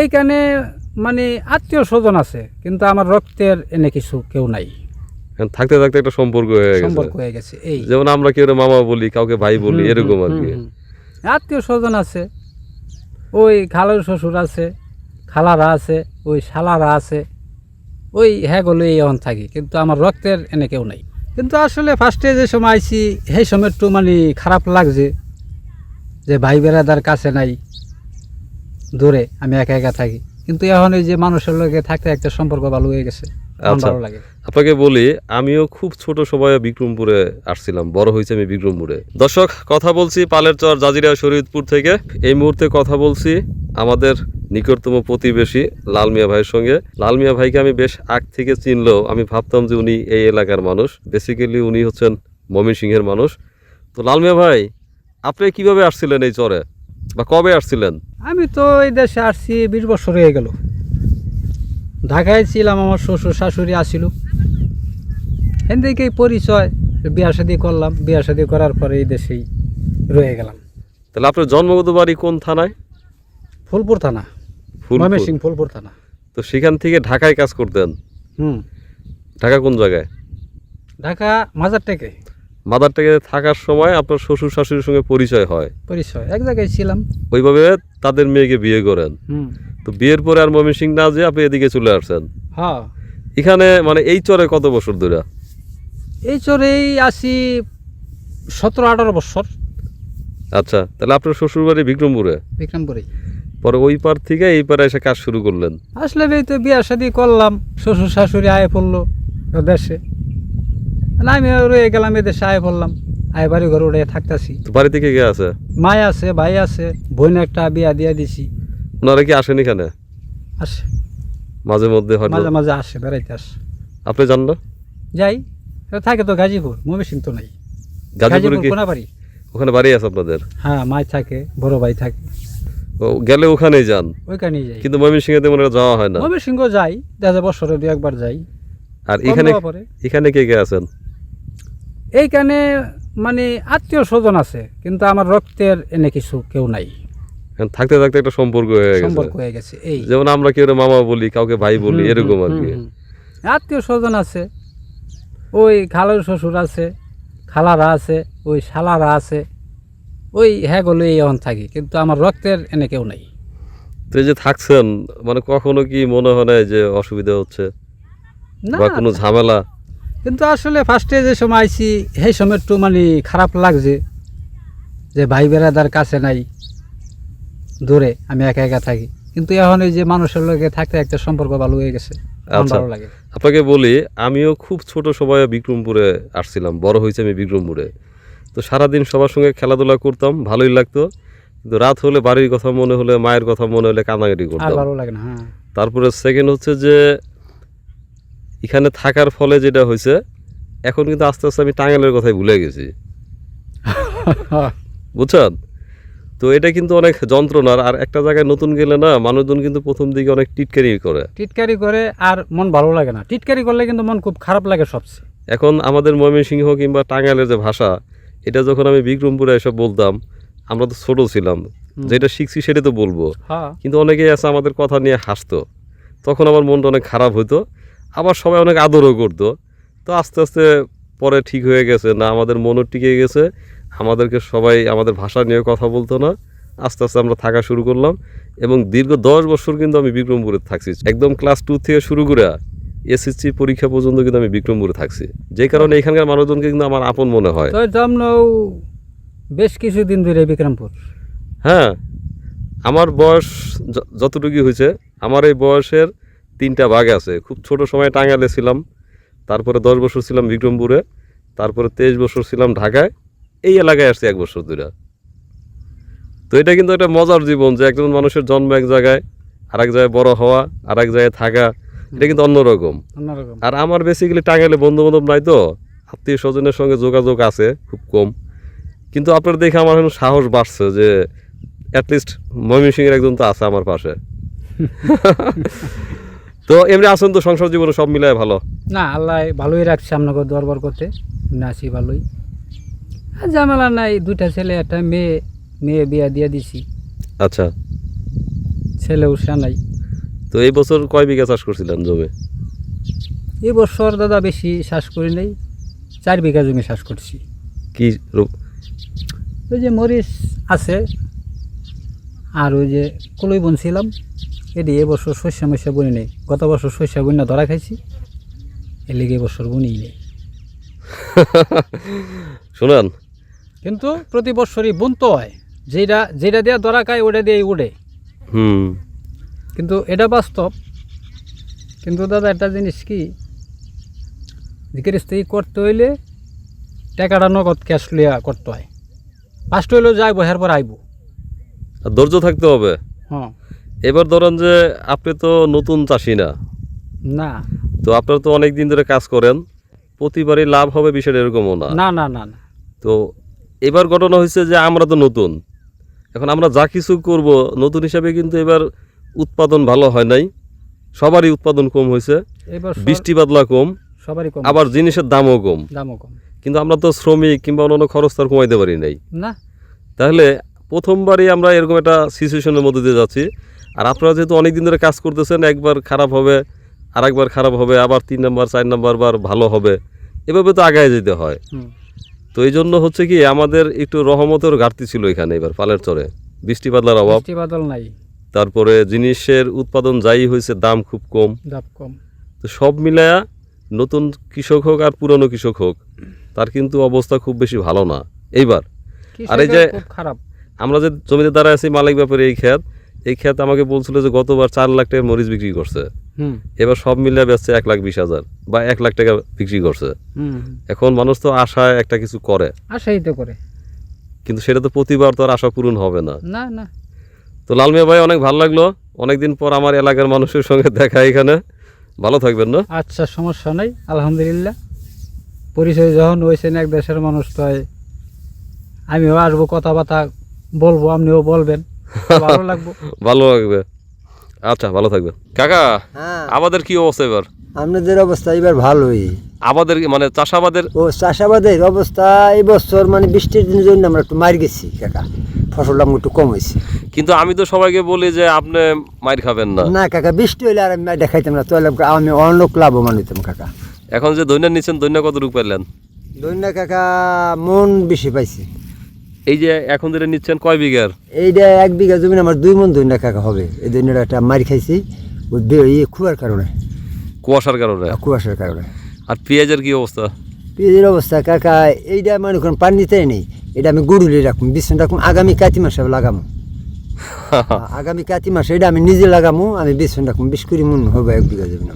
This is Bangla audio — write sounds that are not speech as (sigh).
এইখানে মানে আত্মীয় স্বজন আছে কিন্তু আমার রক্তের এনে কিছু কেউ নাই। থাকতে থাকতে একটা সম্পর্ক হয়ে গেছে। সম্পর্ক হয়ে গেছে এই। যেমন আমরা কেউ মামা বলি কাউকে ভাই বলি এরকম আর কি। আত্মীয় স্বজন আছে ওই খালার শ্বশুর আছে খালারা আছে ওই শালারা আছে ওই হ্যাঁ গলো এই অন থাকি কিন্তু আমার রক্তের এনে কেউ নাই। কিন্তু আসলে ফার্স্টে যে সময় আইছি সেই সময় একটু মানে খারাপ লাগছে যে ভাই বেড়াদার কাছে নাই। দূরে আমি একা একা থাকি। কিন্তু এখন এই যে মানুষের লগে থাকতে একটা সম্পর্ক ভালো হয়ে গেছে। আচ্ছা। ভালো লাগে। আপনাকে বলি আমিও খুব ছোট সময়ে বিক্রমপুরে আসছিলাম বড় হয়েছে আমি বিক্রমপুরে। দর্শক কথা বলছি পালের চর জাজিরা শরীয়তপুর থেকে। এই মুহূর্তে কথা বলছি আমাদের নিকটতম প্রতিবেশী লাল মিয়া ভাইয়ের সঙ্গে। লাল মিয়া ভাইকে আমি বেশ আগ থেকে চিনলেও আমি ভাবতাম যে উনি এই এলাকার মানুষ। বেসিক্যালি উনি হচ্ছেন মমিন সিংহের মানুষ। তো লাল মিয়া ভাই আপনি কীভাবে আসছিলেন এই চরে? বা কবে আসছিলেন? আমি তো এই দেশে আসছি বিশ বছর হয়ে গেল। ঢাকায় ছিলাম আমার শ্বশুর শাশুড়ি আসিল এখান থেকেই পরিচয় বিয়া শাদি করলাম। বিয়া শাদি করার পরে এই দেশেই রয়ে গেলাম। তাহলে আপনার জন্মগত বাড়ি কোন থানায়? ফুলপুর থানা। ফুলপুর। ময়মনসিংহ ফুলপুর থানা। তো সেখান থেকে ঢাকায় কাজ করতেন? হুম। ঢাকা কোন জায়গায়? ঢাকা মাজার থেকে মাদার থেকে থাকার সময় আপনার শ্বশুর শাশুড়ির সঙ্গে পরিচয় হয়। পরিচয় এক জায়গায় ছিলাম। ওইভাবে তাদের মেয়েকে বিয়ে করেন। হুম। তো বিয়ের পরে আর ময়মনসিং না যে আপনি এদিকে চলে আসছেন। হ্যাঁ। এখানে মানে এই চরে কত বছর ধরে? এই চরেই আসি সতেরো আঠারো বছর। আচ্ছা তাহলে আপনার শ্বশুর বাড়ি বিক্রমপুরে। বিক্রমপুরেই পরে ওই পার থেকে এই পারে এসে কাজ শুরু করলেন। আসলে এই তো বিয়া শাদি করলাম শ্বশুর শাশুড়ি আয় পড়ল দেশে। না আমি রয়ে গেলাম এ দেশে আয় আয় বাড়ি ঘর উড়ে থাকতেছি। তো বাড়ি কে আছে? মায় আছে ভাই আছে বোন একটা বিয়া দিয়া দিছি। ওনারা কি আসেন এখানে? আসে। মাঝে মধ্যে হয়তো। মাঝে মাঝে আসে বেড়াইতে আসে। আপনি জান না? যাই থাকে তো গাজীপুর ময়মনসিং তো নাই। গাজীপুরে কি? কোনাবাড়ি। ওখানে বাড়ি আছে আপনাদের? হ্যাঁ মায় থাকে বড় ভাই থাকে। ও গেলে ওখানেই যান? ওইখানেই যাই। কিন্তু ময়মনসিংহে মনে হয় যাওয়া হয় না? ময়মনসিংহ যাই দেখা যায় বছরে দু একবার যাই। আর এখানে এখানে কে কে আছেন? এইখানে মানে আত্মীয় স্বজন আছে কিন্তু আমার রক্তের এনে কিছু কেউ নাই। এখন থাকতে থাকতে একটা সম্পর্ক হয়ে গেছে। সম্পর্ক হয়ে গেছে এই। যেমন আমরা কেউ মামা বলি কাউকে ভাই বলি এরকম আর কি। আত্মীয় স্বজন আছে ওই খালার শ্বশুর আছে খালারা আছে ওই শালারা আছে ওই হ্যাঁ গলো এই অন থাকি কিন্তু আমার রক্তের এনে কেউ নাই। তো এই যে থাকছেন মানে কখনো কি মনে হয় না যে অসুবিধা হচ্ছে? না বা কোনো ঝামেলা? কিন্তু আসলে ফার্স্টে যে সময় আইছি সেই সময় একটু মানে খারাপ লাগছে যে ভাই বেড়াদার কাছে নাই দূরে আমি একা একা থাকি। কিন্তু এখন এই যে মানুষের লগে থাকতে একটা সম্পর্ক ভালো হয়ে গেছে আচ্ছা। ভালো লাগে। আপনাকে বলি আমিও খুব ছোট সময়ে বিক্রমপুরে আসছিলাম বড় হয়েছে আমি বিক্রমপুরে। তো সারাদিন সবার সঙ্গে খেলাধুলা করতাম ভালোই লাগতো। কিন্তু রাত হলে বাড়ির কথা মনে হলে মায়ের কথা মনে হলে কান্নাকাটি করতাম। ভালো লাগে না হ্যাঁ। তারপরে সেকেন্ড হচ্ছে যে এখানে থাকার ফলে যেটা হয়েছে এখন কিন্তু আস্তে আস্তে আমি টাঙ্গালের কথাই ভুলে গেছি। (laughs) বুঝছেন? তো এটা কিন্তু অনেক যন্ত্রণার আর একটা জায়গায় নতুন গেলে না মানুষজন কিন্তু প্রথম দিকে অনেক টিটকারি করে। টিটকারি করে আর মন ভালো লাগে না। টিটকারি করলে কিন্তু মন খুব খারাপ লাগে সবচেয়ে। এখন আমাদের ময়মনসিংহ কিংবা টাঙ্গাইলের যে ভাষা এটা যখন আমি বিক্রমপুরে এসব বলতাম আমরা তো ছোট ছিলাম। যেটা শিখছি সেটা তো বলব। হ্যাঁ। কিন্তু অনেকেই আছে আমাদের কথা নিয়ে হাসতো। তখন আমার মনটা অনেক খারাপ হতো আবার সবাই অনেক আদরও করতো। তো আস্তে আস্তে পরে ঠিক হয়ে গেছে না আমাদের মনও টিকে গেছে আমাদেরকে সবাই আমাদের ভাষা নিয়ে কথা বলতো না। আস্তে আস্তে আমরা থাকা শুরু করলাম এবং দীর্ঘ দশ বছর কিন্তু আমি বিক্রমপুরে থাকছি। একদম ক্লাস টু থেকে শুরু করে এসএসসি পরীক্ষা পর্যন্ত কিন্তু আমি বিক্রমপুরে থাকছি। যে কারণে এখানকার মানুষজনকে কিন্তু আমার আপন মনে হয়। বেশ কিছুদিন ধরে বিক্রমপুর। হ্যাঁ আমার বয়স য- যতটুকু হয়েছে আমার এই বয়সের তিনটা ভাগ আছে। খুব ছোট সময় টাঙ্গালে ছিলাম। তারপরে দশ বছর ছিলাম বিক্রমপুরে। তারপরে তেইশ বছর ছিলাম ঢাকায়। এই এলাকায় আসছি এক বছর ধরে। তো এটা কিন্তু একটা মজার জীবন যে একজন মানুষের জন্ম এক জায়গায় আর এক জায়গায় বড় হওয়া আর এক জায়গায় থাকা এটা কিন্তু অন্যরকম অন্যরকম। আর আমার বেসিক্যালি টাঙ্গাইলে বন্ধু বান্ধব নাই তো। আত্মীয় স্বজনের সঙ্গে যোগাযোগ আছে খুব কম। কিন্তু আপনার দেখে আমার এখন সাহস বাড়ছে যে অ্যাটলিস্ট ময়মনসিংহের একজন তো আছে আমার পাশে। (laughs) তো এমনি আসুন তো সংসার জীবনে সব মিলায় ভালো? না আল্লাহ ভালোই রাখছে আপনাকে দরবার করতে। আছি ভালোই। আর ঝামেলা নাই দুইটা ছেলে একটা মেয়ে মেয়ে বিয়া দিয়ে দিছি। আচ্ছা। ছেলে সে নাই। তো এই বছর কয় বিঘা চাষ করছিলেন জমি? এই বছর দাদা বেশি চাষ করি নাই চার বিঘা জমি চাষ করছি। কি রূপ- ওই যে মরিচ আছে আর ওই যে কলই বনছিলাম। এটি এবছর শস্য মস্য বুনি নেই। গত বছর শস্য বন্যা ধরা খাইছি। এর লিগে এবছর বুনি নেই। (laughs) শুনেন। কিন্তু প্রতি বছরই বুনতে হয়। যেটা যেটা দিয়ে ধরা খায় ওটা দিয়ে উড়ে হুম। কিন্তু এটা বাস্তব। কিন্তু দাদা একটা জিনিস কি? জিজ্ঞেস করতে হইলে টাকাটা নগদ ক্যাশ লিয়া করতে হয়। ফার্স্ট হইলেও যাইব হের পর আইব ধৈর্য থাকতে হবে। হ্যাঁ। এবার ধরেন যে আপনি তো নতুন চাষি না। না। তো আপনারা তো অনেক দিন ধরে কাজ করেন প্রতিবারই লাভ হবে বিষয়টা এরকমও না। না না না না। তো এবার ঘটনা হয়েছে যে আমরা তো নতুন। এখন আমরা যা কিছু করব নতুন হিসাবে কিন্তু এবার উৎপাদন ভালো হয় নাই। সবারই উৎপাদন কম হয়েছে। এবার বৃষ্টি বাদলা কম। সবারই কম। আবার জিনিসের দামও কম। দামও কম। কিন্তু আমরা তো শ্রমিক কিংবা অন্যান্য খরচ তো আর কমাইতে পারি নাই। না। তাহলে প্রথমবারই আমরা এরকম একটা সিচুয়েশনের মধ্যে দিয়ে যাচ্ছি। আর আপনারা যেহেতু অনেক দিন ধরে কাজ করতেছেন একবার খারাপ হবে আর একবার খারাপ হবে আবার তিন নাম্বার চার নাম্বার বার ভালো হবে এভাবে তো আগায় যেতে হয়। তো এই জন্য হচ্ছে কি আমাদের একটু রহমতের ঘাটতি ছিল এখানে এবার পালের চরে। বৃষ্টি বাদলার অভাব। নাই। তারপরে জিনিসের উৎপাদন যাই হয়েছে দাম খুব কম। দাম কম। তো সব মিলায়া নতুন কৃষক হোক আর পুরনো কৃষক হোক তার কিন্তু অবস্থা খুব বেশি ভালো না। এইবার। আর এই যে- খারাপ। আমরা যে জমিতে দাঁড়ায় আছি মালিক ব্যাপারে এই ক্ষেত এই ক্ষেত আমাকে বলছিল যে গতবার চার লাখ টাকার মরিচ বিক্রি করছে। এবার সব মিলিয়ে বেচছে এক লাখ বিশ হাজার বা এক লাখ টাকা বিক্রি করছে। এখন মানুষ তো আশায় একটা কিছু করে। আশাই তো করে। কিন্তু সেটা তো প্রতিবার তো আর আশা পূরণ হবে না। না না। তো লালমিয়া ভাই অনেক ভালো লাগল। অনেকদিন পর আমার এলাকার মানুষের সঙ্গে দেখা এখানে। ভালো থাকবেন না? আচ্ছা সমস্যা নাই। আলহামদুলিল্লাহ। পরিচয় যখন হয়েছেন এক দেশের মানুষ তো আমিও আসব কথাবার্তা বলব আপনিও বলবেন। (laughs) ভালো লাগবো। ভালো লাগবে। আচ্ছা ভালো থাকবে। কাকা হ্যাঁ। আমাদের কি অবস্থা এবার? আপনাদের অবস্থা এবার ভালোই। আমাদের মানে চাষাবাদের? ও চাষাবাদের অবস্থা এই বছর মানে বৃষ্টির দিনের জন্য আমরা একটু মার গেছি কাকা। ফসলটা আমার একটু কম হয়েছে। কিন্তু আমি তো সবাইকে বলি যে আপনি মাইর খাবেন না। না কাকা বৃষ্টি হইলে আর আমি দেখাইতাম না তাহলে আমি অনেক লাভবান হইতাম কাকা। এখন যে দৈন্য নিচ্ছেন দৈন্য কত রূপ পেলেন দৈন্য কাকা মন বেশি পাইছে। এই যে এখন যেটা নিচ্ছেন কয় বিঘার? এইটা এক বিঘা জমি আমার দুই মন দৈন্য কাকা হবে। এই দৈন্যটা একটা মারি খাইছি। ওই কারণে। কুয়াশার কারণে? কুয়াশার কারণে। আর পেঁয়াজের কি অবস্থা? পেঁয়াজের অবস্থা কাকা এইটা মানে কোনো পানিতে নেই। এটা আমি গুড়ুলি রাখুন বিছন রাখুন আগামী কাতি মাসে লাগামো। (laughs) আগামী কাতি মাসে এটা আমি নিজে লাগামো আমি বিছন রাখুন বিশ কুড়ি মন হবে এক বিঘা জমি আমার।